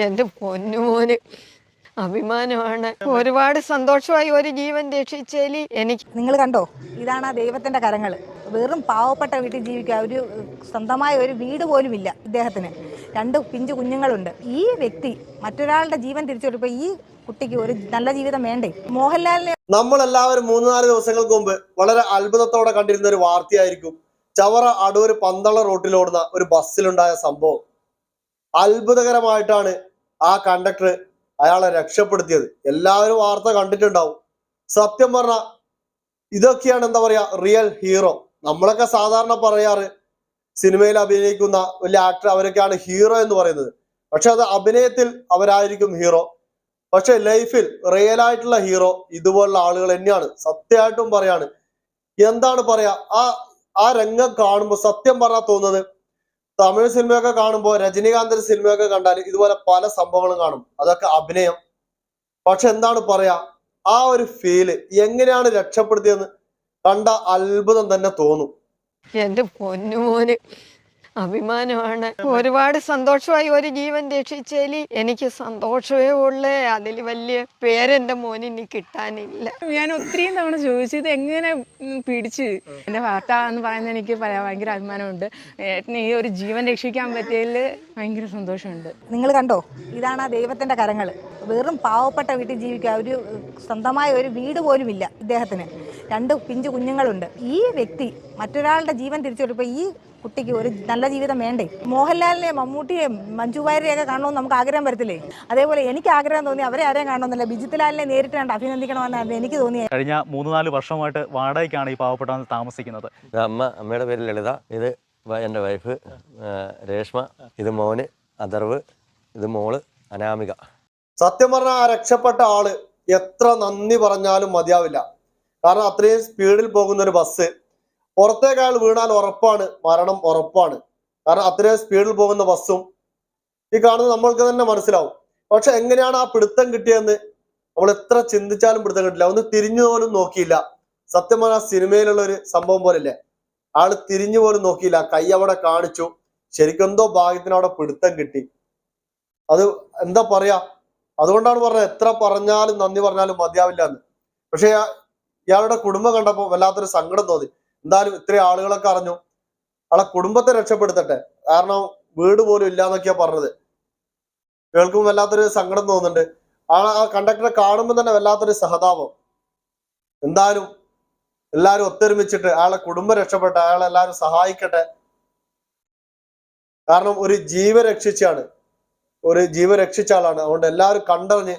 എന്റെ പൊന്നുമോന് അഭിമാനമാണ്. ഒരുപാട് സന്തോഷമായി ഒരു ജീവൻ രക്ഷിച്ചേലി എനിക്ക്. നിങ്ങൾ കണ്ടോ? ഇതാണ് ആ ദൈവത്തിന്റെ കരങ്ങൾ. വെറും പാവപ്പെട്ട വീട്ടിൽ ജീവിക്കുക ഒരു സ്വന്തമായ ഒരു വീട് പോലും ഇല്ല ഇദ്ദേഹത്തിന്. രണ്ട് പിഞ്ചു കുഞ്ഞുങ്ങളുണ്ട്. ഈ വ്യക്തി മറ്റൊരാളുടെ ജീവൻ തിരിച്ചു കൊടുക്കുമ്പോൾ ഈ കുട്ടിക്ക് ഒരു നല്ല ജീവിതം വേണ്ടേ? മോഹൻലാലിനെ നമ്മൾ എല്ലാവരും മൂന്ന് നാല് ദിവസങ്ങൾക്ക് മുമ്പ് വളരെ അത്ഭുതത്തോടെ കണ്ടിരുന്ന ഒരു വാർത്തയായിരിക്കും. ചവറ അടൂർ പന്തള റോട്ടിലോടുന്ന ഒരു ബസ്സിലുണ്ടായ സംഭവം. അത്ഭുതകരമായിട്ടാണ് ആ കണ്ടക്ടർ അയാളെ രക്ഷപ്പെടുത്തിയത്. എല്ലാവരും വാർത്ത കണ്ടിട്ടുണ്ടാവും. സത്യം പറഞ്ഞ ഇതൊക്കെയാണ് എന്താ പറയാ റിയൽ ഹീറോ നമ്മളൊക്കെ സാധാരണ പറയാറ് സിനിമയിൽ അഭിനയിക്കുന്ന വലിയ ആക്ടർ അവരൊക്കെയാണ് ഹീറോ എന്ന് പറയുന്നത്. പക്ഷെ അത് അഭിനയത്തിൽ അവരായിരിക്കും ഹീറോ പക്ഷെ ലൈഫിൽ റിയൽ ആയിട്ടുള്ള ഹീറോ ഇതുപോലുള്ള ആളുകൾ തന്നെയാണ്. സത്യമായിട്ടും പറയാണ്. എന്താണ് പറയാ ആ ആ രംഗം കാണുമ്പോൾ സത്യം പറഞ്ഞാൽ തോന്നുന്നത് തമിഴ് സിനിമയൊക്കെ കാണുമ്പോൾ രജനീകാന്തിന്റെ സിനിമയൊക്കെ കണ്ടാൽ ഇതുപോലെ പല സംഭവങ്ങളും കാണും. അതൊക്കെ അഭിനയം. പക്ഷെ എന്താണ് പറയാ ആ ഒരു ഫീൽ എങ്ങനെയാണ് രക്ഷപ്പെടുത്തിയെന്ന് കണ്ട അത്ഭുതം തന്നെ തോന്നും. എന്റെ പൊന്നുമോന്. അഭിമാനമാണ്. ഒരുപാട് സന്തോഷമായി ഒരു ജീവൻ രക്ഷിച്ചേലി എനിക്ക് സന്തോഷമേ ഉള്ളേ. അതിൽ വലിയ പേരെന്റെ മോനിനി കിട്ടാനില്ല. ഞാൻ ഒത്തിരിയും തവണ ചോദിച്ചു ഇത് എങ്ങനെ പിടിച്ച്? എന്റെ വാർത്ത എന്ന് പറയുന്നത് എനിക്ക് പറയാൻ ഭയങ്കര അഭിമാനമുണ്ട്. ഏട്ടന് ഈ ഒരു ജീവൻ രക്ഷിക്കാൻ പറ്റിയതിൽ ഭയങ്കര സന്തോഷമുണ്ട്. നിങ്ങൾ കണ്ടോ? ഇതാണ് ആ ദൈവത്തിന്റെ കരങ്ങൾ വെറും പാവപ്പെട്ട വീട്ടിൽ ജീവിക്കുക ഒരു സ്വന്തമായ ഒരു വീട് പോലും ഇല്ല ഇദ്ദേഹത്തിന്. രണ്ട് പിഞ്ചു കുഞ്ഞുങ്ങളുണ്ട്. ഈ വ്യക്തി മറ്റൊരാളുടെ ജീവൻ തിരിച്ചു കൊടുക്കുമ്പോൾ ഈ കുട്ടിക്ക് ഒരു നല്ല ജീവിതം വേണ്ടേ? മോഹൻലാലിനെ മമ്മൂട്ടിയെ മഞ്ജു വാര്യരെയൊക്കെ കാണണമെന്ന് നമുക്ക് ആഗ്രഹം വരത്തില്ലേ? അതേപോലെ എനിക്ക് ആഗ്രഹം തോന്നി അവരെ ആരെയും കാണണമെന്നില്ല. ബിജിത്ലാലിനെ നേരിട്ട് കണ്ട് അഭിനന്ദിക്കണമെന്നായിരുന്നു എനിക്ക് തോന്നിയത്. കഴിഞ്ഞ മൂന്ന് നാല് വർഷമായിട്ട് വാടകയ്ക്കാണ് ഈ പാവപ്പെട്ടവൻ താമസിക്കുന്നത്. അമ്മ അമ്മയുടെ പേര് ലളിത. ഇത് എന്റെ വൈഫ് രേഷ്മ ഇത് മോന് അഥർവ് ഇത് മോൾ അനാമിക. സത്യം പറഞ്ഞാൽ ആ രക്ഷപ്പെട്ട ആൾ എത്ര നന്ദി പറഞ്ഞാലും മതിയാവില്ല. കാരണം അത്രയും സ്പീഡിൽ പോകുന്ന ഒരു ബസ് പുറത്തേക്ക് അയാൾ വീണാൽ ഉറപ്പാണ് മരണം ഉറപ്പാണ്. കാരണം അത്രയും സ്പീഡിൽ പോകുന്ന ബസ്സും ഈ കാണുന്നത് നമ്മൾക്ക് തന്നെ മനസ്സിലാവും. പക്ഷെ എങ്ങനെയാണ് ആ പിടുത്തം കിട്ടിയെന്ന് നമ്മൾ എത്ര ചിന്തിച്ചാലും പിടുത്തം കിട്ടില്ല. ഒന്ന് തിരിഞ്ഞു പോലും നോക്കിയില്ല. സത്യം പറഞ്ഞാൽ സിനിമയിലുള്ള ഒരു സംഭവം പോലല്ലേ ആൾ തിരിഞ്ഞു പോലും നോക്കിയില്ല. കൈ അവിടെ കാണിച്ചു. ശരിക്കും എന്തോ ഭാഗ്യത്തിന് അവിടെ പിടുത്തം കിട്ടി. അത് എന്താ പറയാ? അതുകൊണ്ടാണ് പറഞ്ഞത് എത്ര പറഞ്ഞാലും നന്ദി പറഞ്ഞാലും മതിയാവില്ല എന്ന് പക്ഷെ ഇയാളുടെ കുടുംബം കണ്ടപ്പോൾ വല്ലാത്തൊരു സങ്കടം തോന്നി. എന്തായാലും ഇത്രയും ആളുകളൊക്കെ അറിഞ്ഞു. ആളെ കുടുംബത്തെ രക്ഷപ്പെടുത്തട്ടെ. കാരണം വീട് പോലും ഇല്ല എന്നൊക്കെയാ പറഞ്ഞത്. കേൾക്കുമ്പോൾ വല്ലാത്തൊരു സങ്കടം തോന്നുന്നുണ്ട്. ആ ആ കണ്ടക്ടറെ കാണുമ്പോൾ തന്നെ വല്ലാത്തൊരു സഹതാപം. എന്തായാലും എല്ലാവരും ഒത്തൊരുമിച്ചിട്ട് അയാളെ കുടുംബം രക്ഷപ്പെട്ടെ അയാളെല്ലാവരും സഹായിക്കട്ടെ. കാരണം ഒരു ജീവ രക്ഷിച്ചാണ് ഒരു ജീവൻ രക്ഷിച്ച ആളാണ്. അതുകൊണ്ട് എല്ലാവരും കണ്ടറിഞ്ഞ്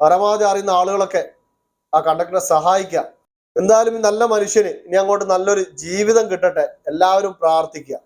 പരമാവധി അറിയുന്ന ആളുകളൊക്കെ ആ കണ്ടക്ടറെ സഹായിക്കുക. എന്തായാലും ഈ നല്ല മനുഷ്യന് ഇനി അങ്ങോട്ട് നല്ലൊരു ജീവിതം കിട്ടട്ടെ. എല്ലാവരും പ്രാർത്ഥിക്കുക.